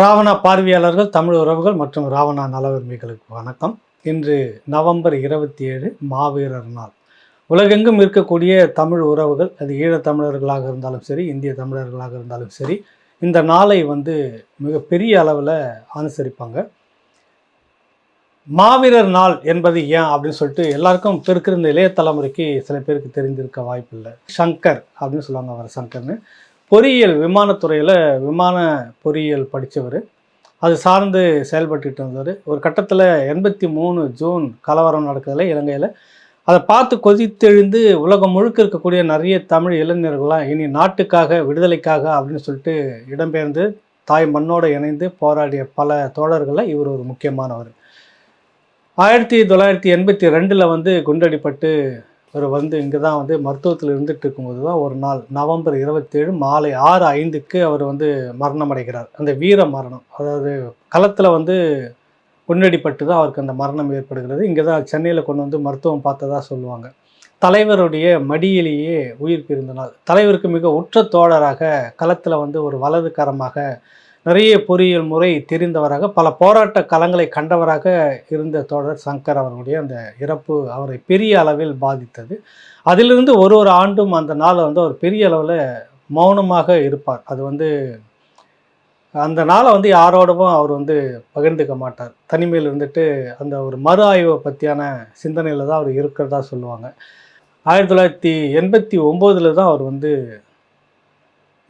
ராவணா பார்வையாளர்கள் தமிழ் உறவுகள் மற்றும் ராவணா நலவுரிமைகளுக்கு வணக்கம். இன்று நவம்பர் இருபத்தி ஏழு மாவீரர் நாள். உலகெங்கும் இருக்கக்கூடிய தமிழ் உறவுகள் அது ஈழத் தமிழர்களாக இருந்தாலும் சரி இந்திய தமிழர்களாக இருந்தாலும் சரி இந்த நாளை வந்து மிகப்பெரிய அளவில் அனுசரிப்பாங்க. மாவீரர் நாள் என்பது ஏன் அப்படின்னு சொல்லிட்டு எல்லாருக்கும் இப்போ இருக்கிற இந்த இளைய தலைமுறைக்கு சில பேருக்கு தெரிந்திருக்க வாய்ப்பில்லை. சங்கர் அப்படின்னு சொல்லுவாங்க அவர் சங்கர்னு. பொறியியல் விமானத்துறையில் விமான பொறியியல் படித்தவர் அது சார்ந்து செயல்பட்டுட்டு இருந்தார் ஒரு கட்டத்தில் எண்பத்தி மூணு ஜூன் கலவரம் நடக்குதுல இலங்கையில். அதை பார்த்து கொதித்தெழுந்து உலகம் முழுக்க இருக்கக்கூடிய நிறைய தமிழ் இளைஞர்கள்லாம் இனி நாட்டுக்காக விடுதலைக்காக அப்படின்னு சொல்லிட்டு இடம்பெயர்ந்து தாய் மண்ணோடு இணைந்து போராடிய பல தோழர்களில் இவர் ஒரு முக்கியமானவர். ஆயிரத்தி தொள்ளாயிரத்தி எண்பத்தி ரெண்டில் வந்து குண்டடிப்பட்டு இவர் வந்து இங்கே தான் வந்து மருத்துவத்தில் இருந்துட்டு இருக்கும்போது தான் ஒரு நாள் நவம்பர் இருபத்தேழு மாலை ஆறு ஐந்துக்கு அவர் வந்து மரணம் அடைகிறார் அந்த வீர மரணம் அதாவது களத்தில் வந்து முன்னடிப்பட்டு தான் அவருக்கு அந்த மரணம் ஏற்படுகிறது. இங்கே தான் சென்னையில் கொண்டு வந்து மருத்துவம் பார்த்ததா சொல்லுவாங்க. தலைவருடைய மடியிலேயே உயிர் பிரிந்த நாள். தலைவருக்கு மிக உற்ற தோழராக களத்தில் வந்து ஒரு வலதுகரமாக நிறைய பொறியியல் முறை தெரிந்தவராக பல போராட்ட களங்களை கண்டவராக இருந்த தோழர் சங்கர் அவர்களுடைய அந்த இறப்பு அவரை பெரிய அளவில் பாதித்தது. அதிலிருந்து ஒரு ஒரு ஆண்டும் அந்த நாளை வந்து அவர் பெரிய அளவில் மௌனமாக இருப்பார். அது வந்து அந்த நாளை வந்து யாரோடவும் அவர் வந்து பகிர்ந்துக்க மாட்டார். தனிமையில் இருந்துட்டு அந்த ஒரு மறு ஆய்வை பற்றியான சிந்தனையில் தான் அவர் இருக்கிறதா சொல்லுவாங்க. ஆயிரத்தி தொள்ளாயிரத்தி எண்பத்தி ஒம்போதில் தான் அவர் வந்து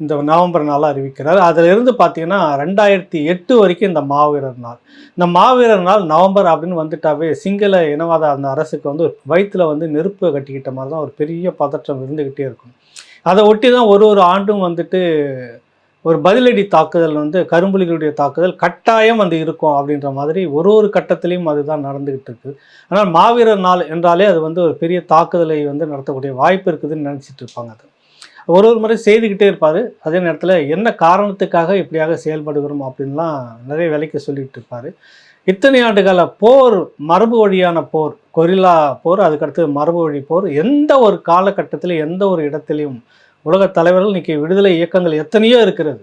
இந்த நவம்பர் நாளாக அறிவிக்கிறார். அதிலிருந்து பார்த்தீங்கன்னா ரெண்டாயிரத்தி எட்டு வரைக்கும் இந்த மாவீரர் நாள். இந்த மாவீரர் நாள் நவம்பர் அப்படின்னு வந்துட்டாவே சிங்கள இனவாத அந்த அரசுக்கு வந்து வயிற்றில் வந்து நெருப்பு கட்டிக்கிட்ட மாதிரி தான் ஒரு பெரிய பதற்றம் இருந்துக்கிட்டே இருக்கும். அதை ஒட்டி தான் ஒரு ஒரு ஆண்டும் வந்துட்டு ஒரு பதிலடி தாக்குதல் வந்து கரும்புலிகளுடைய தாக்குதல் கட்டாயம் வந்து இருக்கும் அப்படின்ற மாதிரி ஒரு ஒரு கட்டத்திலையும் அதுதான் நடந்துக்கிட்டு இருக்குது ஆனால் மாவீரர் நாள் என்றாலே அது வந்து ஒரு பெரிய தாக்குதலை வந்து நடத்தக்கூடிய வாய்ப்பு இருக்குதுன்னு நினச்சிட்டு இருப்பாங்க அது. ஒரு ஒரு முறை செய்துக்கிட்டே இருப்பார். அதே நேரத்தில் என்ன காரணத்துக்காக இப்படியாக செயல்படுகிறோம் அப்படின்லாம் நிறைய வேலைக்கு சொல்லிகிட்டு இருப்பார். இத்தனை ஆண்டுகால போர் மரபு வழியான போர் கொரில்லா போர் அதுக்கடுத்து மரபு வழி போர் எந்த ஒரு காலகட்டத்தில் எந்த ஒரு இடத்துலையும் உலகத் தலைவர்கள் இன்றைக்கி விடுதலை இயக்கங்கள் எத்தனையோ இருக்கிறது.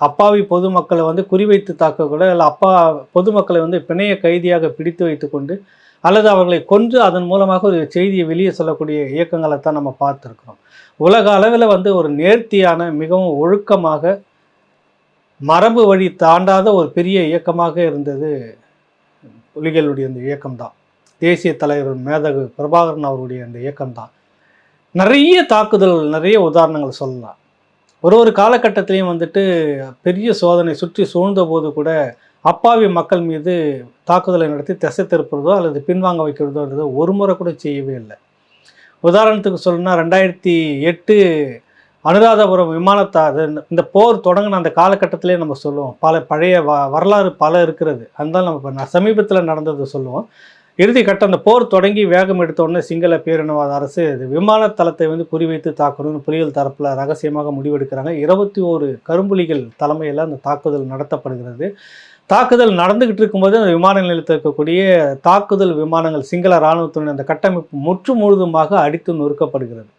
அப்பாவி பொதுமக்களை வந்து குறிவைத்து தாக்கக்கூட இல்லை அப்பா பொதுமக்களை வந்து பிணைய கைதியாக பிடித்து வைத்துக்கொண்டு அல்லது அவர்களை கொன்று அதன் மூலமாக ஒரு செய்தியை வெளியே சொல்லக்கூடிய இயக்கங்களை தான் நம்ம பார்த்துருக்குறோம். உலக அளவில் வந்து ஒரு நேர்த்தியான மிகவும் ஒழுக்கமாக மரபு வழி தாண்டாத ஒரு பெரிய இயக்கமாக இருந்தது புலிகளுடைய அந்த இயக்கம்தான். தேசிய தலைவர் மேதகு பிரபாகரன் அவருடைய அந்த இயக்கம்தான். நிறைய தாக்குதல் நிறைய உதாரணங்கள் சொல்லலாம். ஒரு ஒரு காலகட்டத்திலையும் வந்துட்டு பெரிய சோதனை சுற்றி சூழ்ந்த போது கூட அப்பாவி மக்கள் மீது தாக்குதலை நடத்தி திசை திருப்புறதோ அல்லது பின்வாங்க வைக்கிறதோன்றதோ ஒரு முறை கூட செய்யவே இல்லை. உதாரணத்துக்கு சொல்லணும்னா ரெண்டாயிரத்தி எட்டு அனுராதபுரம் விமானத்தா அது இந்த போர் தொடங்கின அந்த காலகட்டத்திலே நம்ம சொல்லுவோம். பல பழைய வ வரலாறு பல இருக்கிறது. அதனால நம்ம இப்போ சமீபத்தில் நடந்ததை சொல்லுவோம். இறுதி கட்டம் அந்த போர் தொடங்கி வேகம் எடுத்தோடனே சிங்கள பேரினவாத அரசு இது விமான தளத்தை வந்து குறிவைத்து தாக்கணும்னு புலிகள் தரப்பில் ரகசியமாக முடிவெடுக்கிறாங்க. இருபத்தி ஓரு கரும்புலிகள் தலைமையில் அந்த தாக்குதல் நடத்தப்படுகிறது. தாக்குதல் நடந்துகிட்டு இருக்கும்போது அந்த விமான நிலையத்தில் இருக்கக்கூடிய தாக்குதல் விமானங்கள் சிங்கள இராணுவத்தினுடைய அந்த கட்டமைப்பு முற்று முழுதுமாக அடித்து நொறுக்கப்படுகிறது.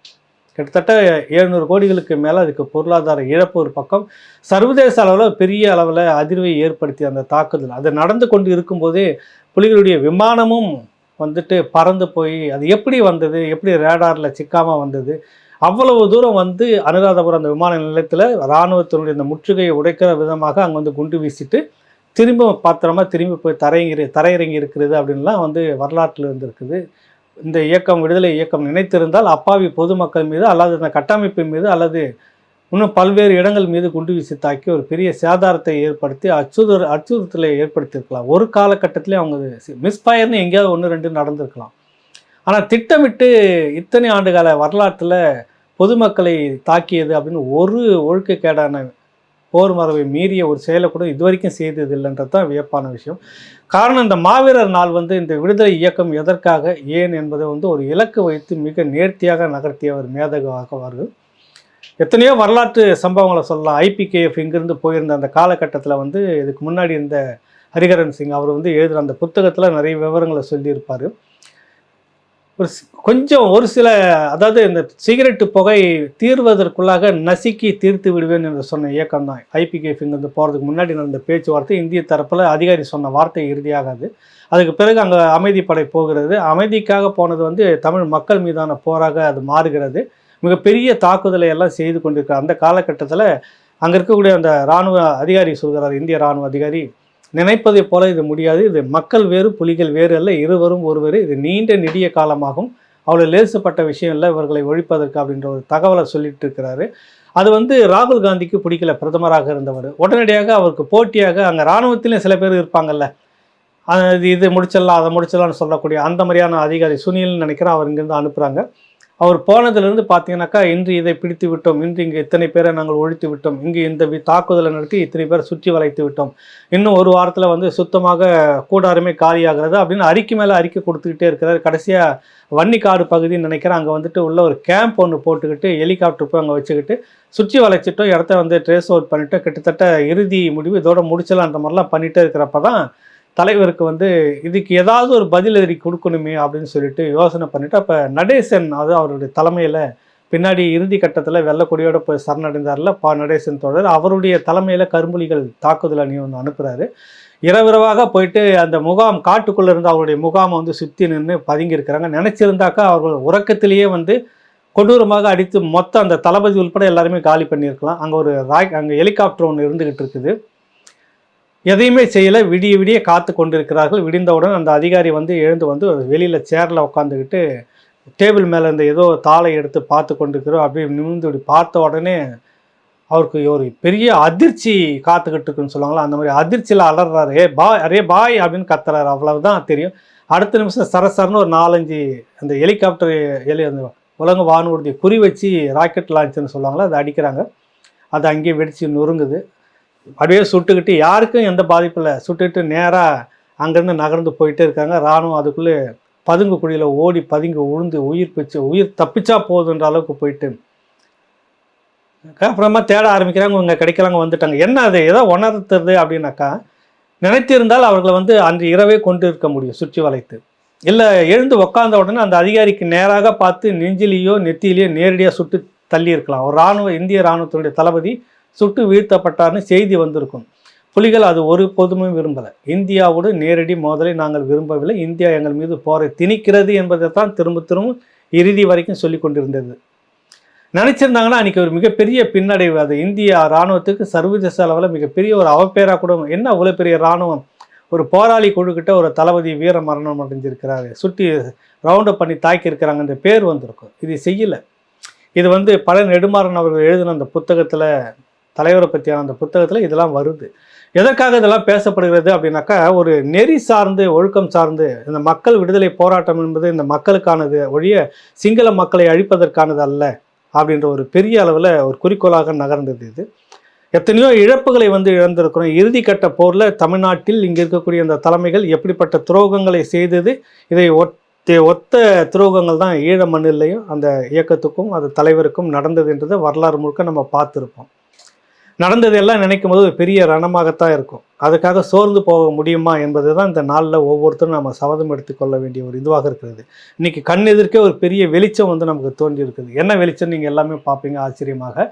கிட்டத்தட்ட எழுநூறு கோடிகளுக்கு மேலே அதுக்கு பொருளாதார இழப்பு ஒரு பக்கம். சர்வதேச அளவில் பெரிய அளவில் அதிர்வை ஏற்படுத்திய அந்த தாக்குதல். அது நடந்து கொண்டு இருக்கும்போதே புலிகளுடைய விமானமும் வந்துட்டு பறந்து போய் அது எப்படி வந்தது? எப்படி ரேடாரில் சிக்காமல் வந்தது? அவ்வளவு தூரம் வந்து அனுராதபுரம் அந்த விமான நிலையத்தில் இராணுவத்தினுடைய இந்த முற்றுகையை உடைக்கிற விதமாக அங்கே வந்து குண்டு வீசிட்டு திரும்ப பாத்திரமா திரும்பி போய் தரையிறி தரையிறங்கி இருக்கிறது அப்படின்லாம் வந்து வரலாற்றில் இருந்திருக்குது. இந்த இயக்கம் விடுதலை இயக்கம் நினைத்திருந்தால் அப்பாவி பொதுமக்கள் மீது அல்லது அந்த கட்டமைப்பு மீது அல்லது இன்னும் பல்வேறு இடங்கள் மீது குண்டு வீசி தாக்கி ஒரு பெரிய சேதாரத்தை ஏற்படுத்தி அச்சுறுத்தல் அச்சுறுத்தலை ஏற்படுத்தியிருக்கலாம். ஒரு காலகட்டத்திலே அவங்க மிஸ்ஃபயர்னு எங்கேயாவது ஒன்று ரெண்டு நடந்திருக்கலாம். ஆனால் திட்டமிட்டு இத்தனை ஆண்டுகால வரலாற்றில் பொதுமக்களை தாக்கியது அப்படின்னு ஒரு ஒழுக்கக்கேடான போர் மரபை மீறிய ஒரு செயலை கூட இது வரைக்கும் செய்தது இல்லைன்றது தான் வியப்பான விஷயம். காரணம் இந்த மாவீரர் நாள் வந்து இந்த விடுதலை இயக்கம் எதற்காக ஏன் என்பதை வந்து ஒரு இலக்கு வைத்து மிக நேர்த்தியாக நகர்த்தியவர் மேதகமாகவார்கள் எத்தனையோ வரலாற்று சம்பவங்களை சொல்லலாம். ஐபிகேஎஃப் இங்கிருந்து போயிருந்த அந்த காலகட்டத்தில் வந்து இதுக்கு முன்னாடி இருந்த ஹரிகரன் சிங் அவர் வந்து எழுதுகிற அந்த புத்தகத்தில் நிறைய விவரங்களை சொல்லியிருப்பார். ஒரு கொஞ்சம் ஒரு சில அதாவது இந்த சிகரெட்டு புகை தீர்வதற்குள்ளாக நசுக்கி தீர்த்து விடுவேன் என்று சொன்ன இயக்கம் தான். ஐபிகேஃபிங்கிறது போகிறதுக்கு முன்னாடி நடந்த பேச்சுவார்த்தை இந்திய தரப்பில் அதிகாரி சொன்ன வார்த்தை இறுதியாகாது. அதுக்கு பிறகு அங்கே அமைதிப்படை போகிறது. அமைதிக்காக போனது வந்து தமிழ் மக்கள் மீதான போராக அது மாறுகிறது. மிகப்பெரிய தாக்குதலை எல்லாம் செய்து கொண்டிருக்கிற அந்த காலகட்டத்தில் அங்கே இருக்கக்கூடிய அந்த இராணுவ அதிகாரி சொல்கிறார் இந்திய இராணுவ அதிகாரி நினைப்பதைப் போல இது முடியாது. இது மக்கள் வேறு புலிகள் வேறு அல்ல இருவரும் ஒருவர். இது நீண்ட நெடிய காலமாகும். அவ்வளோ லேசுப்பட்ட விஷயம் இல்லை இவர்களை ஒழிப்பதற்கு அப்படின்ற ஒரு தகவலை சொல்லிட்டு இருக்கிறாரு. அது வந்து ராகுல் காந்திக்கு பிடிக்கல பிரதமராக இருந்தவர். உடனடியாக அவருக்கு போட்டியாக அங்கே இராணுவத்திலையும் சில பேர் இருப்பாங்கல்ல. அது இது முடிச்சிடலாம் அதை முடிச்சிடலாம்னு சொல்லக்கூடிய அந்த மாதிரியான அதிகாரி சுனில்னு நினைக்கிறேன் அவர் இங்கேருந்து அனுப்புகிறாங்க அவர் போனதுலேருந்து பார்த்தீங்கன்னாக்கா இன்று இதை பிடித்து விட்டோம். இன்று இங்கே இத்தனை பேரை நாங்கள் ஒழித்து விட்டோம். இங்கு இந்த தாக்குதலை நடத்தி இத்தனை பேரை சுற்றி வளைத்து விட்டோம். இன்னும் ஒரு வாரத்தில் வந்து சுத்தமாக கூடாருமே காலியாகிறது அப்படின்னு அறிக்கை மேலே அறிக்கை கொடுத்துக்கிட்டே இருக்கிறார். கடைசியாக வன்னிக்காடு பகுதின்னு நினைக்கிறேன். அங்கே வந்துட்டு உள்ள ஒரு கேம்ப் ஒன்று போட்டுக்கிட்டு ஹெலிகாப்டர் போய் அங்கே வச்சுக்கிட்டு சுற்றி வளைச்சிட்டோம். இடத்த வந்து ட்ரேஸ் அவுட் பண்ணிட்டு கிட்டத்தட்ட இறுதி முடிவு இதோட முடிச்சலான்ற மாதிரிலாம் பண்ணிகிட்டே இருக்கிறப்ப தான் தலைவருக்கு வந்து இதுக்கு ஏதாவது ஒரு பதில் எதிரி கொடுக்கணுமே அப்படின்னு சொல்லிட்டு யோசனை பண்ணிட்டு அப்போ நடேசன் அது அவருடைய தலைமையில் பின்னாடி இறுதி கட்டத்தில் வெள்ளக்கொடியோட போய் சரணடைந்தார்ல பா. நடேசன் தொடர் அவருடைய தலைமையில் கரும்புலிகள் தாக்குதல் அணி ஒன்று அனுப்புகிறாரு இரவிரவாக போயிட்டு அந்த முகாம் காட்டுக்குள்ளே இருந்து அவருடைய முகாமை வந்து சுற்றி நின்று பதுங்கியிருக்கிறாங்க. நினச்சிருந்தாக்கா அவர்கள் உறக்கத்திலேயே வந்து கொடூரமாக அடித்து மொத்தம் அந்த தளபதி உட்பட எல்லாருமே காலி பண்ணியிருக்கலாம். அங்கே ஒரு ராக் அங்கே ஹெலிகாப்டர் ஒன்று இருந்துகிட்டு இருக்குது. எதையுமே செய்யலை விடிய விடிய காத்து கொண்டிருக்கிறார்கள். விடிந்தவுடன் அந்த அதிகாரி வந்து எழுந்து வந்து வெளியில் சேரில் உட்காந்துக்கிட்டு டேபிள் மேலே இருந்த ஏதோ தாளை எடுத்து பார்த்து கொண்டிருக்கிறோம் அப்படியே நிமிர்ந்து இப்படி பார்த்த உடனே அவருக்கு ஒரு பெரிய அதிர்ச்சி காத்துக்கிட்டு இருக்குன்னு சொல்லுவாங்களா அந்த மாதிரி அதிர்ச்சியில் அலறாரு. ஏ பாய் அரே பாய் அப்படின்னு கத்துறாரு. அவ்வளவுதான் தெரியும். அடுத்த நிமிஷம் சரசரன்னு ஒரு நாலஞ்சு அந்த ஹெலிகாப்டர் ஹெலி அந்த உலக வானூர்தி குறி வச்சு ராக்கெட் லான்ச்சுன்னு சொல்லுவாங்களா அதை அடிக்கிறாங்க. அது அங்கேயே வெடிச்சு நொறுங்குது. அப்படியே சுட்டுக்கிட்டு யாருக்கும் எந்த பாதிப்பும் இல்லை. சுட்டுக்கிட்டு நேராக அங்கேருந்து நகர்ந்து போயிட்டே இருக்காங்க. ராணுவம் அதுக்குள்ளே பதுங்கு குழியில் ஓடி பதுங்கி உழுந்து உயிர் பிச்சு உயிர் தப்பிச்சா போதுன்ற அளவுக்கு போயிட்டு. அப்புறமா தேட ஆரம்பிக்கிறாங்க. இவங்க கிடைக்கலாங்க வந்துட்டாங்க. என்ன அது? ஏதோ உணர்த்துறது அப்படின்னாக்கா நினைத்திருந்தால் அவர்களை வந்து அன்று இரவே கொண்டு இருக்க முடியும் சுற்றி வளைத்து. இல்லை எழுந்து உக்காந்த உடனே அந்த அதிகாரிக்கு நேராக பார்த்து நெஞ்சிலேயோ நெத்தியிலேயோ நேரடியாக சுட்டு தள்ளி இருக்கலாம். ஒரு இராணுவ இந்திய இராணுவத்தினுடைய தளபதி சுட்டு வீழ்த்தப்பட்டார்னு செய்தி வந்திருக்கும். புலிகள் அது ஒரு பொதுமே விரும்பலை. இந்தியாவோடு நேரடி மோதலை நாங்கள் விரும்பவில்லை. இந்தியா எங்கள் மீது போரை திணிக்கிறது என்பதை தான் திரும்ப திரும்ப இறுதி வரைக்கும் சொல்லி கொண்டிருந்தது. நினச்சிருந்தாங்கன்னா அன்றைக்கி ஒரு மிகப்பெரிய பின்னடைவு. அது இந்தியா இராணுவத்துக்கு சர்வதேச அளவில் மிகப்பெரிய ஒரு அவப்பேராக கூட. என்ன அவ்வளோ பெரிய இராணுவம்? ஒரு போராளி குழுக்கிட்ட ஒரு தளபதி வீர மரணம் அடைஞ்சிருக்கிறாரு. சுட்டி ரவுண்டப் பண்ணி தாக்கியிருக்கிறாங்கன்ற பேர் வந்திருக்கும். இது செய்யலை. இது வந்து பல நெடுமாறன் அவர்கள் எழுதின அந்த புத்தகத்தில் தலைவரை பற்றியான அந்த புத்தகத்தில் இதெல்லாம் வருது. எதற்காக இதெல்லாம் பேசப்படுகிறது அப்படின்னாக்கா ஒரு நெறி சார்ந்து ஒழுக்கம் சார்ந்து இந்த மக்கள் விடுதலை போராட்டம் என்பது இந்த மக்களுக்கானது ஒழிய சிங்கள மக்களை அழிப்பதற்கானது அல்ல அப்படின்ற ஒரு பெரிய அளவில் ஒரு குறிக்கோளாக நகர்ந்தது இது. எத்தனையோ இழப்புகளை வந்து இழந்திருக்கிறோம். இறுதி கட்ட போரில் தமிழ்நாட்டில் இங்கே இருக்கக்கூடிய அந்த தலைமைகள் எப்படிப்பட்ட துரோகங்களை செய்தது இதை ஒத்த ஒத்த துரோகங்கள் தான் ஈழ மண்ணிலையும் அந்த இயக்கத்துக்கும் அது தலைவருக்கும் நடந்ததுன்றதை வரலாறு முழுக்க நம்ம பார்த்துருப்போம். நடந்ததெல்லாம் நினைக்கும் போது ஒரு பெரிய ரணமாகத்தான் இருக்கும். அதுக்காக சோர்ந்து போக முடியுமா என்பது தான் இந்த நாளில் ஒவ்வொருத்தரும் நம்ம சபதம் எடுத்துக்கொள்ள வேண்டிய ஒரு இதுவாக இருக்கிறது. இன்றைக்கி கண் எதிர்க்கே ஒரு பெரிய வெளிச்சம் வந்து நமக்கு தோன்றி இருக்குது. என்ன வெளிச்சம் நீங்கள் எல்லாமே பார்ப்பீங்க ஆச்சரியமாக.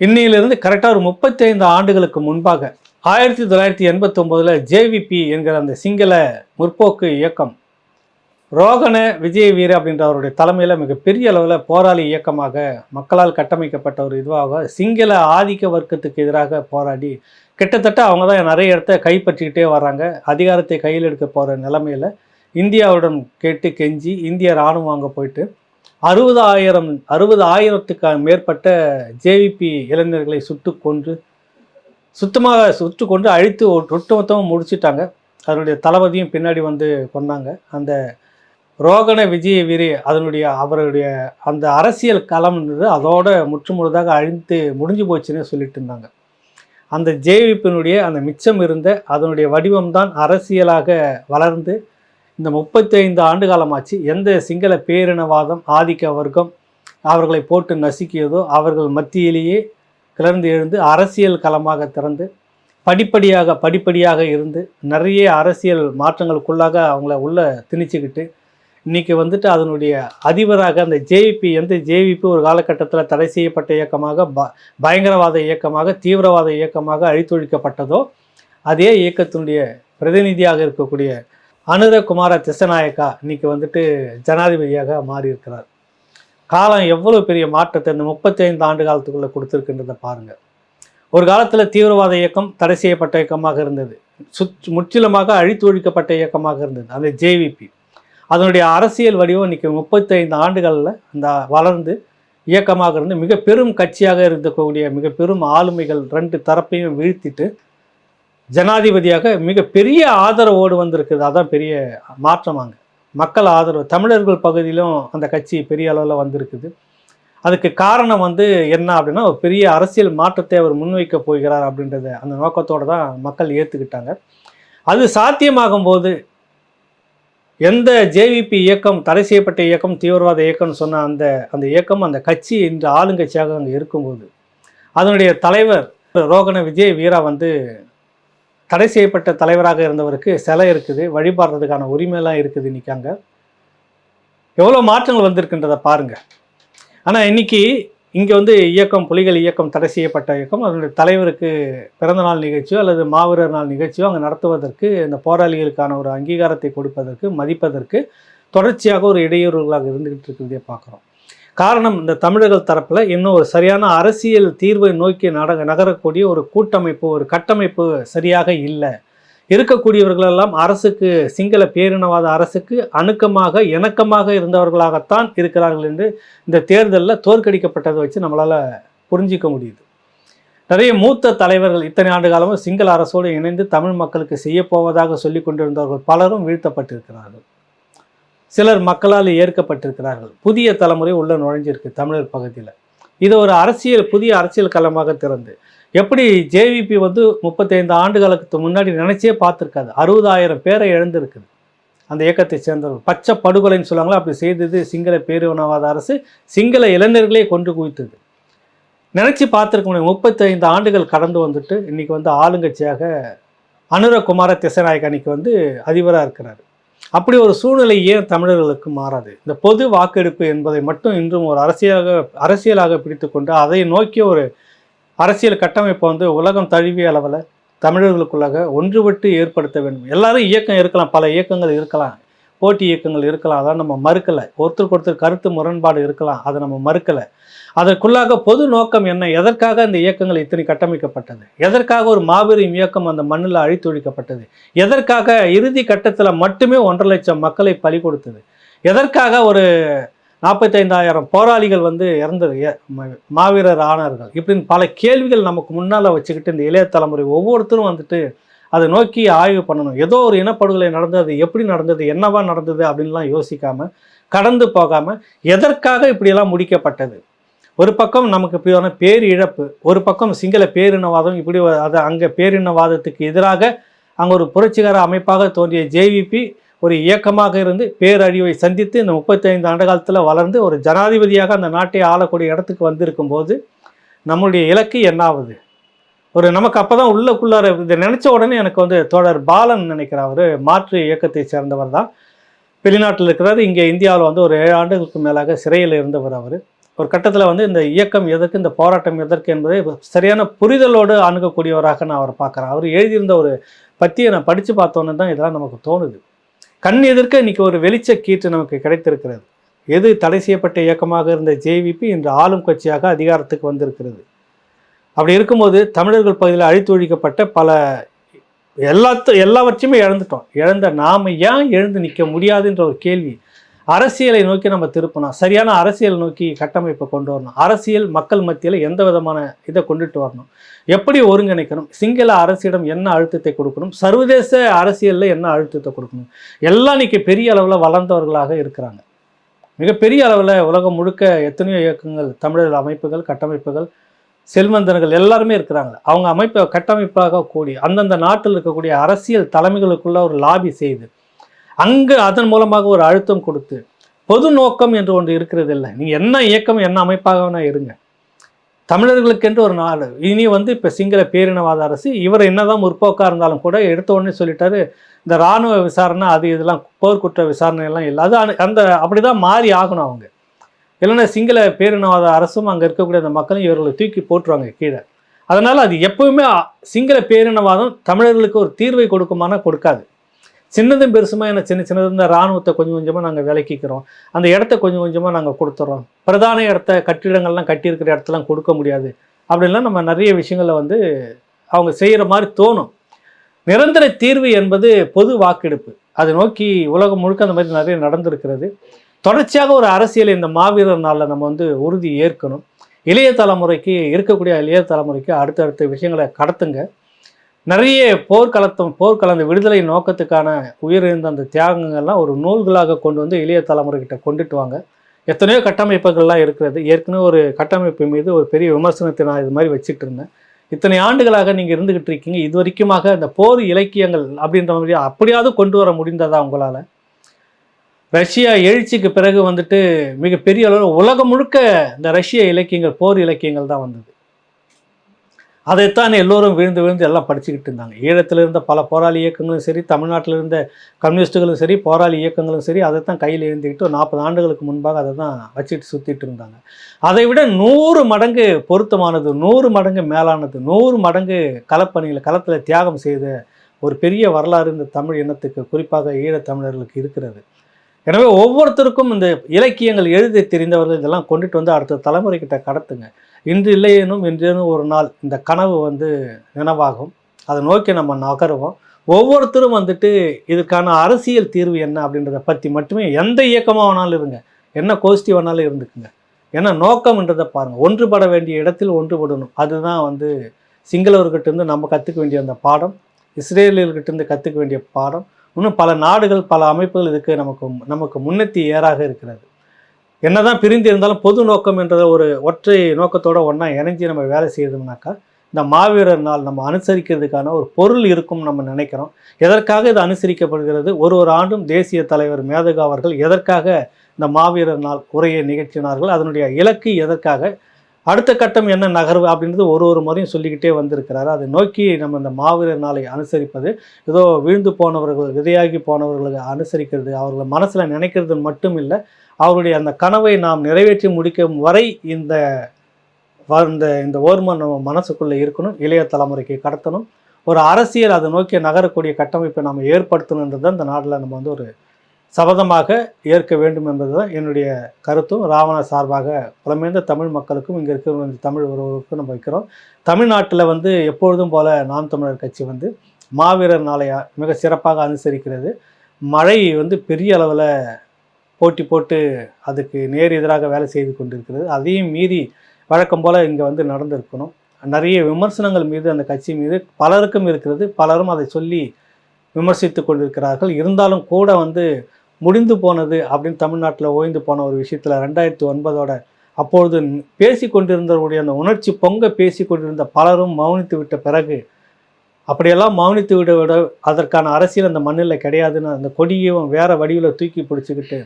இன்னையிலிருந்து கரெக்டாக ஒரு முப்பத்தி ஐந்து ஆண்டுகளுக்கு முன்பாக ஆயிரத்தி தொள்ளாயிரத்தி எண்பத்தொம்போதில் ஜேவிபி என்கிற அந்த சிங்கள முற்போக்கு இயக்கம் ரோகண விஜய வீர அப்படின்ற அவருடைய தலைமையில் மிகப்பெரிய அளவில் போராளி இயக்கமாக மக்களால் கட்டமைக்கப்பட்ட ஒரு இதுவாக சிங்கள ஆதிக்க வர்க்கத்துக்கு எதிராக போராடி கிட்டத்தட்ட அவங்க தான் நிறைய இடத்த கைப்பற்றிக்கிட்டே வர்றாங்க. அதிகாரத்தை கையில் எடுக்க போகிற நிலமையில் இந்தியாவுடன் கேட்டு கெஞ்சி இந்திய இராணுவம் அங்கே போயிட்டு அறுபது ஆயிரம் அறுபது ஆயிரத்துக்கு மேற்பட்ட ஜேவிபி இளைஞர்களை சுட்டு கொன்று சுத்தமாக சுட்டு கொண்டு அழித்து ஒட்டு மொத்தமாக முடிச்சிட்டாங்க. அதனுடைய தளபதியும் பின்னாடி வந்து கொண்டாங்க. அந்த ரோகண விஜய வீரி அதனுடைய அவருடைய அந்த அரசியல் களம்ன்றது அதோட முற்றுமுழுதாக அழிந்து முடிஞ்சு போச்சுன்னு சொல்லிட்டு இருந்தாங்க. அந்த ஜேவிப்பினுடைய அந்த மிச்சம் இருந்த அதனுடைய வடிவம்தான் அரசியலாக வளர்ந்து இந்த முப்பத்தைந்து ஆண்டு காலமாச்சு. எந்த சிங்கள பேரினவாதம் ஆதிக்க வர்க்கம் அவர்களை போட்டு நசுக்கியதோ அவர்கள் மத்தியிலேயே கிளர்ந்து எழுந்து அரசியல் களமாக திறந்து படிப்படியாக படிப்படியாக இருந்து நிறைய அரசியல் மாற்றங்களுக்குள்ளாக அவங்கள உள்ள திணிச்சுக்கிட்டு இன்னைக்கு வந்துட்டு அதனுடைய அதிபராக அந்த ஜேவிபி வந்து ஜேவிபி ஒரு காலகட்டத்தில் தடை செய்யப்பட்ட இயக்கமாக ப பயங்கரவாத இயக்கமாக தீவிரவாத இயக்கமாக அழித்தொழிக்கப்பட்டதோ அதே இயக்கத்தினுடைய பிரதிநிதியாக இருக்கக்கூடிய அனுரகுமார திசநாயக்கா இன்னைக்கு வந்துட்டு ஜனாதிபதியாக மாறியிருக்கிறார். காலம் எவ்வளோ பெரிய மாற்றத்தை இந்த முப்பத்தைந்து ஆண்டு காலத்துக்குள்ளே கொடுத்துருக்குன்றதை பாருங்கள் ஒரு காலத்தில் தீவிரவாத இயக்கம் தடை செய்யப்பட்ட இயக்கமாக இருந்தது. சுற்று முற்றிலுமாக அழித்தொழிக்கப்பட்ட இயக்கமாக இருந்தது. அந்த ஜேவிபி. அதனுடைய அரசியல் வடிவம் இன்றைக்கி முப்பத்தைந்து ஆண்டுகளில் அந்த வளர்ந்து இயக்கமாக இருந்து மிக பெரும் கட்சியாக இருக்கக்கூடிய மிக பெரும் ஆளுமைகள் ரெண்டு தரப்பையும் வீழ்த்திட்டு ஜனாதிபதியாக மிக பெரிய ஆதரவோடு வந்திருக்குது. அதான் பெரிய மாற்றமாங்க மக்கள் ஆதரவு தமிழர்கள் பகுதியிலும் அந்த கட்சி பெரிய அளவில் வந்திருக்குது. அதுக்கு காரணம் வந்து என்ன அப்படின்னா ஒரு பெரிய அரசியல் மாற்றத்தை அவர் முன்வைக்க போகிறார் அப்படின்றத அந்த நோக்கத்தோடு தான் மக்கள் ஏற்றுக்கிட்டாங்க அது சாத்தியமாகும் போது எந்த ஜேவிபி இயக்கம் தடை செய்யப்பட்ட இயக்கம் தீவிரவாத இயக்கம்னு சொன்ன அந்த அந்த இயக்கம் அந்த கட்சி இன்று ஆளுங்கட்சியாக அங்கே இருக்கும்போது அதனுடைய தலைவர் ரோகண விஜய் வீரா வந்து தடை செய்யப்பட்ட தலைவராக இருந்தவருக்கு சிலை இருக்குது வழிபாடுறதுக்கான உரிமையெல்லாம் இருக்குது இன்றைக்கி அங்கே. எவ்வளோ மாற்றங்கள் வந்திருக்குன்றதை பாருங்கள் ஆனால் இன்னைக்கு இங்கே வந்து இயக்கம் புலிகள் இயக்கம் தடை செய்யப்பட்ட இயக்கம். அதனுடைய தலைவருக்கு பிறந்தநாள் நிகழ்ச்சியோ அல்லது மாவீரர் நாள் நிகழ்ச்சியோ அங்கே நடத்துவதற்கு இந்த போராளிகளுக்கான ஒரு அங்கீகாரத்தை கொடுப்பதற்கு மதிப்பதற்கு தொடர்ச்சியாக ஒரு இடையூறுகளாக இருந்துகிட்டு இருக்கிறதே பார்க்குறோம். காரணம் இந்த தமிழர்கள் தரப்பில் இன்னும் ஒரு சரியான அரசியல் தீர்வை நோக்கி நட நகரக்கூடிய ஒரு கூட்டமைப்பு ஒரு கட்டமைப்பு சரியாக இல்லை. இருக்கக்கூடியவர்களெல்லாம் அரசுக்கு சிங்கள பேரினவாத அரசுக்கு அணுக்கமாக இணக்கமாக இருந்தவர்களாகத்தான் இருக்கிறார்கள் என்று இந்த தேர்தலில் தோற்கடிக்கப்பட்டதை வச்சு நம்மளால் புரிஞ்சிக்க முடியுது. நிறைய மூத்த தலைவர்கள் இத்தனை ஆண்டு காலமும் சிங்கள அரசோடு இணைந்து தமிழ் மக்களுக்கு செய்யப்போவதாக சொல்லி கொண்டிருந்தவர்கள் பலரும் வீழ்த்தப்பட்டிருக்கிறார்கள். சிலர் மக்களால் ஏற்கப்பட்டிருக்கிறார்கள். புதிய தலைமுறை உள்ள நுழைஞ்சிருக்கு தமிழர் பகுதியில். இது ஒரு அரசியல் புதிய அரசியல் களமாக திறந்து. எப்படி ஜேவிபி வந்து முப்பத்தைந்து ஆண்டுகளுக்கு முன்னாடி நினைச்சே பார்த்துருக்காது. அறுபதாயிரம் பேரை இழந்திருக்குது. அந்த இயக்கத்தை சேர்ந்தவர்கள். பச்சை படுகொலைன்னு சொல்லுவாங்களோ? அப்படி செய்தது சிங்கள பேரினவாத அரசு சிங்கள இளைஞர்களே கொண்டு குவித்தது. நினச்சி பார்த்துருக்க முடியும். முப்பத்தைந்து ஆண்டுகள் கடந்து வந்துட்டு இன்றைக்கி வந்து ஆளுங்கட்சியாக அனுரகுமார திசநாயக் அன்னைக்கு வந்து அதிபராக இருக்கிறார். அப்படி ஒரு சூழ்நிலை ஏன் தமிழர்களுக்கு மாறாது? இந்த பொது வாக்கெடுப்பு என்பதை மட்டும் இன்றும் ஒரு அரசியலாக அரசியலாக பிடித்துக்கொண்டு அதை நோக்கி ஒரு அரசியல் கட்டமைப்பை வந்து உலகம் தழுவிய அளவில் தமிழர்களுக்குள்ளாக ஒன்றுபட்டு ஏற்படுத்த வேண்டும். எல்லாரும் இயக்கம் இருக்கலாம் பல இயக்கங்கள் இருக்கலாம் போட்டி இயக்கங்கள் இருக்கலாம் அதான் நம்ம மறுக்கலை. ஒருத்தருக்கு ஒருத்தர் கருத்து முரண்பாடு இருக்கலாம் அதை நம்ம மறுக்கலை. அதற்குள்ளாக பொது நோக்கம் என்ன? எதற்காக அந்த இயக்கங்கள் இத்தனை கட்டமைக்கப்பட்டது? எதற்காக ஒரு மாபெரும் இயக்கம் அந்த மண்ணில் அழித்தொழிக்கப்பட்டது? எதற்காக இறுதி கட்டத்தில் மட்டுமே ஒன்றரை லட்சம் மக்களை பலி கொடுத்தது? எதற்காக ஒரு நாற்பத்தைந்தாயிரம் போராளிகள் வந்து இறந்தது மாவீரர் ஆனார்கள். இப்படின்னு பல கேள்விகள் நமக்கு முன்னால் வச்சுக்கிட்டு இந்த இளைய தலைமுறை ஒவ்வொருத்தரும் வந்துட்டு அதை நோக்கி ஆய்வு பண்ணணும். ஏதோ ஒரு இனப்படுகொலை நடந்தது அது எப்படி நடந்தது என்னவா நடந்தது அப்படின்லாம் யோசிக்காமல் கடந்து போகாமல் எதற்காக இப்படியெல்லாம் முடிக்கப்பட்டது? ஒரு பக்கம் நமக்கு இப்படியான பேரிழப்பு ஒரு பக்கம் சிங்கள பேரினவாதம் இப்படி அது அங்கே பேரினவாதத்துக்கு எதிராக அங்கே ஒரு புரட்சிகர அமைப்பாக தோன்றிய ஜேவிபி ஒரு இயக்கமாக இருந்து பேரழிவை சந்தித்து இந்த முப்பத்தைந்து ஆண்டு காலத்தில் வளர்ந்து ஒரு ஜனாதிபதியாக அந்த நாட்டை ஆளக்கூடிய இடத்துக்கு வந்திருக்கும் போது நம்மளுடைய இலக்கு என்னாவது? ஒரு நமக்கு அப்போ தான் உள்ளக்குள்ளார இதை நினச்ச உடனே எனக்கு வந்து தோழர் பாலன் நினைக்கிற அவர் மாற்று இயக்கத்தை சேர்ந்தவர் தான். வெளிநாட்டில் இருக்கிறார். இங்கே இந்தியாவில் வந்து ஒரு ஏழு ஆண்டுகளுக்கு மேலாக சிறையில் இருந்தவர் அவர். ஒரு கட்டத்தில் வந்து இந்த இயக்கம் எதற்கு இந்த போராட்டம் எதற்கு என்பதை சரியான புரிதலோடு அணுகக்கூடியவராக நான் அவரை பார்க்குறேன். அவர் எழுதியிருந்த ஒரு பற்றியை நான் படித்து பார்த்தோன்னு தான் இதெல்லாம் நமக்கு தோணுது. கண் எதிர்க்க இன்னைக்கு ஒரு வெளிச்ச கீற்று நமக்கு கிடைத்திருக்கிறது. எது தடை செய்யப்பட்ட இயக்கமாக இருந்த ஜேவிபி இன்று ஆளும் கட்சியாக அதிகாரத்துக்கு வந்திருக்கிறது. அப்படி இருக்கும்போது தமிழர்கள் பகுதியில் அழித்து ஒழிக்கப்பட்ட பல எல்லாத்த எல்லாவற்றையுமே இழந்துட்டோம். இழந்த நாம ஏன் எழுந்து நிற்க முடியாதுன்ற ஒரு கேள்வி அரசியலை நோக்கி நம்ம திருப்பணும். சரியான அரசியல் நோக்கி கட்டமைப்பை கொண்டு வரணும். அரசியல் மக்கள் மத்தியில் எந்த விதமான இதை கொண்டுட்டு வரணும். எப்படி ஒருங்கிணைக்கணும்? சிங்கள அரசிடம் என்ன அழுத்தத்தை கொடுக்கணும்? சர்வதேச அரசியலில் என்ன அழுத்தத்தை கொடுக்கணும்? எல்லாம் இன்னைக்கு பெரிய அளவில் வளர்ந்தவர்களாக இருக்கிறாங்க. மிகப்பெரிய அளவில் உலகம் முழுக்க எத்தனையோ இயக்கங்கள் தமிழர் அமைப்புகள் கட்டமைப்புகள் செல்வந்தர்கள் எல்லாருமே இருக்கிறாங்க. அவங்க அமைப்பை கட்டமைப்பாக கூடி அந்தந்த நாட்டில் இருக்கக்கூடிய அரசியல் தலைமைகளுக்குள்ள ஒரு லாபி செய்து அங்கு அதன் மூலமாக ஒரு அழுத்தம் கொடுத்து பொது நோக்கம் என்று ஒன்று இருக்கிறது இல்லை நீங்கள் என்ன இயக்கம் என்ன அமைப்பாக இருங்க. தமிழர்களுக்கென்று ஒரு நாடு. இனி வந்து இப்போ சிங்கள பேரினவாத அரசு இவர் என்னதான் முற்போக்காக இருந்தாலும் கூட எடுத்த உடனே சொல்லிட்டாரு இந்த இராணுவ விசாரணை அது இதெல்லாம் போர்க்குற்ற விசாரணை எல்லாம் இல்லை. அது அனு- அந்த அப்படி தான் மாறி ஆகணும் அவங்க. இல்லைன்னா சிங்கள பேரினவாத அரசும் அங்கே இருக்கக்கூடிய அந்த மக்களும் இவர்களை தூக்கி போட்டுருவாங்க கீழே. அதனால் அது எப்பவுமே சிங்கள பேரினவாதம் தமிழர்களுக்கு ஒரு தீர்வை கொடுக்குமானா கொடுக்காது. சின்னதும் பெருசுமா என்ன? சின்ன சின்னது இந்த இராணுவத்தை கொஞ்சம் கொஞ்சமாக நாங்கள் விலக்கிக்கிறோம். அந்த இடத்த கொஞ்சம் கொஞ்சமாக நாங்கள் கொடுத்துட்றோம் பிரதான இடத்த கட்டிடங்கள்லாம் கட்டியிருக்கிற இடத்தெல்லாம் கொடுக்க முடியாது. அப்படின்லாம் நம்ம நிறைய விஷயங்களை வந்து அவங்க செய்கிற மாதிரி தோணும். நிரந்தர தீர்வு என்பது பொது வாக்கெடுப்பு. அதை நோக்கி உலகம் முழுக்க அந்த மாதிரி நிறைய நடந்திருக்கிறது. தொடர்ச்சியாக ஒரு அரசியல் இந்த மாவீரர் நாளில் நம்ம வந்து உறுதி ஏற்கணும். இளைய தலைமுறைக்கு இருக்கக்கூடிய இளைய தலைமுறைக்கு அடுத்தடுத்த விஷயங்களை கடத்துங்க. நிறைய போர்க்களத்தம் போர்க்கலந்த விடுதலை நோக்கத்துக்கான உயிரிழந்த அந்த தியாகங்கள்லாம் ஒரு நூல்களாக கொண்டு வந்து இளைய தலைமுறைகிட்ட கொண்டுட்டு வாங்க. எத்தனையோ கட்டமைப்புகள்லாம் இருக்கிறது. ஏற்கனவே ஒரு கட்டமைப்பு மீது ஒரு பெரிய விமர்சனத்தை நான் இது மாதிரி வச்சுட்டு இருந்தேன். இத்தனை ஆண்டுகளாக நீங்கள் இருந்துகிட்டு இருக்கீங்க. இது வரைக்குமாக இந்த போர் இலக்கியங்கள் அப்படின்ற மாதிரி அப்படியாவது கொண்டு வர முடிந்ததா உங்களால்? ரஷ்யா எழுச்சிக்கு பிறகு வந்துட்டு மிகப்பெரிய அளவில் உலகம் முழுக்க இந்த ரஷ்ய இலக்கியங்கள் போர் இலக்கியங்கள் தான் வந்தது. அதைத்தான் எல்லோரும் விழுந்து விழுந்து எல்லாம் படிச்சுக்கிட்டு இருந்தாங்க. ஈழத்தில் இருந்த பல போராளி இயக்கங்களும் சரி தமிழ்நாட்டில் இருந்த கம்யூனிஸ்ட்டுகளும் சரி போராளி இயக்கங்களும் சரி அதைத்தான் கையில் ஏந்திக்கிட்டு நாற்பது ஆண்டுகளுக்கு முன்பாக அதை தான் வச்சுட்டு சுற்றிட்டு இருந்தாங்க. அதை விட நூறு மடங்கு பொருத்தமானது நூறு மடங்கு மேலானது நூறு மடங்கு களப்பணியில் களத்தில் தியாகம் செய்த ஒரு பெரிய வரலாறு இந்த தமிழ் இனத்துக்கு குறிப்பாக ஈழத்தமிழர்களுக்கு இருக்கிறது. எனவே ஒவ்வொருத்தருக்கும் இந்த இலக்கியங்கள் எழுதி தெரிந்தவர்கள் இதெல்லாம் கொண்டுட்டு வந்து அடுத்த தலைமுறைக்கிட்ட கடத்துங்க. இன்று இல்லையேனும் இன்றேனும் ஒரு நாள் இந்த கனவு வந்து நினைவாகும். அதை நோக்கி நம்ம நகருவோம். ஒவ்வொருத்தரும் வந்துட்டு இதுக்கான அரசியல் தீர்வு என்ன அப்படின்றத பற்றி மட்டுமே எந்த இயக்கமாக வேணாலும் இருங்க. என்ன கோஷ்டி வேணாலும் இருந்துக்குங்க. ஏன்னா நோக்கம்ன்றதை பாருங்கள் ஒன்றுபட வேண்டிய இடத்தில் ஒன்றுபடணும். அதுதான் வந்து சிங்களவர்கிட்ட இருந்து நம்ம கற்றுக்க வேண்டிய அந்த பாடம். இஸ்ரேலியர்கிட்ட இருந்து கற்றுக்க வேண்டிய பாடம். இன்னும் பல நாடுகள் பல அமைப்புகள் இதுக்கு நமக்கு நமக்கு முன்னெத்தி ஏறாக இருக்கிறது. என்னதான் பிரிந்து இருந்தாலும் பொது நோக்கம் என்ற ஒரு ஒற்றை நோக்கத்தோட ஒன்றா இணைஞ்சு நம்ம வேலை செய்யணும்னாக்கா இந்த மாவீரர் நாள் நம்ம அனுசரிக்கிறதுக்கான ஒரு பொருள் இருக்கும் நம்ம நினைக்கிறோம். எதற்காக இது அனுசரிக்கப்படுகிறது? ஒரு ஒரு ஆண்டும் தேசிய தலைவர் மேதகா அவர்கள் எதற்காக இந்த மாவீரர் நாள் உரையை நிகழ்த்தினார்கள்? அதனுடைய இலக்கு எதற்காக அடுத்த கட்டம் என்ன நகர்வு அப்படின்றது ஒரு ஒரு முறையும் சொல்லிக்கிட்டே வந்திருக்கிறாரு. அதை நோக்கி நம்ம இந்த மாவீரர் நாளை அனுசரிப்பது ஏதோ விழுந்து போனவர்கள் விதையாகி போனவர்களை அனுசரிக்கிறது அவர்களை மனசில் நினைக்கிறது மட்டும் இல்லை அவருடைய அந்த கனவை நாம் நிறைவேற்றி முடிக்கும் வரை இந்த வ- இந்த இந்த ஓர்மை நம்ம மனசுக்குள்ளே இருக்கணும் இளைய தலைமுறைக்கு கடத்தணும். ஒரு அரசியல் அதை நோக்கி நகரக்கூடிய கட்டமைப்பை நாம் ஏற்படுத்தணுன்றது தான் இந்த நாட்டில் நம்ம வந்து ஒரு சபதமாக ஏற்க வேண்டும் என்பது தான் என்னுடைய கருத்தும். ராவண சார்பாக புலமேந்த தமிழ் மக்களுக்கும் இங்கே இருக்கிற தமிழ் உறவுகளுக்கும் நம்ம வைக்கிறோம். தமிழ்நாட்டில் வந்து எப்பொழுதும் போல நாம் தமிழர் கட்சி வந்து மாவீரர் நாளையா மிக சிறப்பாக அனுசரிக்கிறது. மழை வந்து பெரிய அளவில் போட்டி போட்டு அதுக்கு நேர் எதிராக வேலை செய்து கொண்டிருக்கிறது. அதையும் மீறி வழக்கம் போல் இங்கே வந்து நடந்திருக்கணும். நிறைய விமர்சனங்கள் மீது அந்த கட்சி மீது பலருக்கும் இருக்கிறது. பலரும் அதை சொல்லி விமர்சித்து கொண்டிருக்கிறார்கள். இருந்தாலும் கூட வந்து முடிந்து போனது அப்படின்னு தமிழ்நாட்டில் ஓய்ந்து போன ஒரு விஷயத்தில் ரெண்டாயிரத்தி ஒன்பதோட அப்பொழுது பேசி கொண்டிருந்தவருடைய அந்த உணர்ச்சி பொங்க பேசி கொண்டிருந்த பலரும் மௌனித்து விட்ட பிறகு அப்படியெல்லாம் மௌனித்து விட விட அதற்கான அரசியல் அந்த மண்ணில் கிடையாதுன்னு அந்த கொடியையும் வேறு வடிவில் தூக்கி பிடிச்சிக்கிட்டு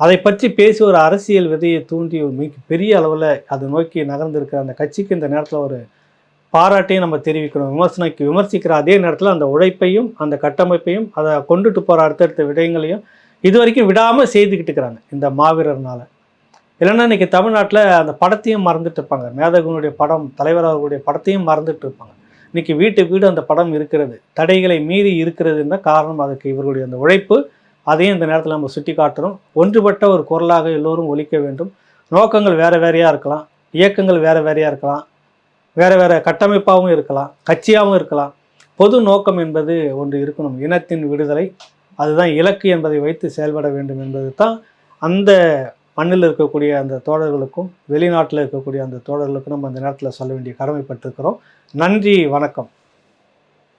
அதை பற்றி பேசி ஒரு அரசியல் விதையை தூண்டி ஒரு மிக பெரிய அளவில் அதை நோக்கி நகர்ந்திருக்கிற அந்த கட்சிக்கு இந்த நேரத்தில் ஒரு பாராட்டையும் நம்ம தெரிவிக்கணும். விமர்சனைக்கு விமர்சிக்கிற அதே நேரத்தில் அந்த உழைப்பையும் அந்த கட்டமைப்பையும் அதை கொண்டுட்டு போகிற அடுத்தடுத்த விடயங்களையும் இது வரைக்கும் விடாமல் செய்துக்கிட்டு இருக்கிறாங்க இந்த மாவீரர்னால். இல்லைன்னா இன்றைக்கி தமிழ்நாட்டில் அந்த படத்தையும் மறந்துட்டு இருப்பாங்க. மேதகுனுடைய படம் தலைவர் அவர்களுடைய படத்தையும் மறந்துட்டு இருப்பாங்க. இன்றைக்கி வீட்டு வீடு அந்த படம் இருக்கிறது. தடைகளை மீறி இருக்கிறதுன்ற காரணம் அதுக்கு இவர்களுடைய அந்த உழைப்பு. அதையும் இந்த நேரத்தில் நம்ம சுட்டி காட்டுறோம். ஒன்றுபட்ட ஒரு குரலாக எல்லோரும் ஒழிக்க வேண்டும். நோக்கங்கள் வேறு வேறையாக இருக்கலாம். இயக்கங்கள் வேறு வேறையாக இருக்கலாம். வேறு வேறு கட்டமைப்பாகவும் இருக்கலாம் கட்சியாகவும் இருக்கலாம். பொது நோக்கம் என்பது ஒன்று இருக்கணும். இனத்தின் விடுதலை அதுதான் இலக்கு என்பதை வைத்து செயல்பட வேண்டும் என்பது தான் அந்த மண்ணில் இருக்கக்கூடிய அந்த தோழர்களுக்கும் வெளிநாட்டில் இருக்கக்கூடிய அந்த தோழர்களுக்கும் நம்ம அந்த நேரத்தில் சொல்ல வேண்டிய கடமைப்பட்டிருக்கிறோம். நன்றி வணக்கம்.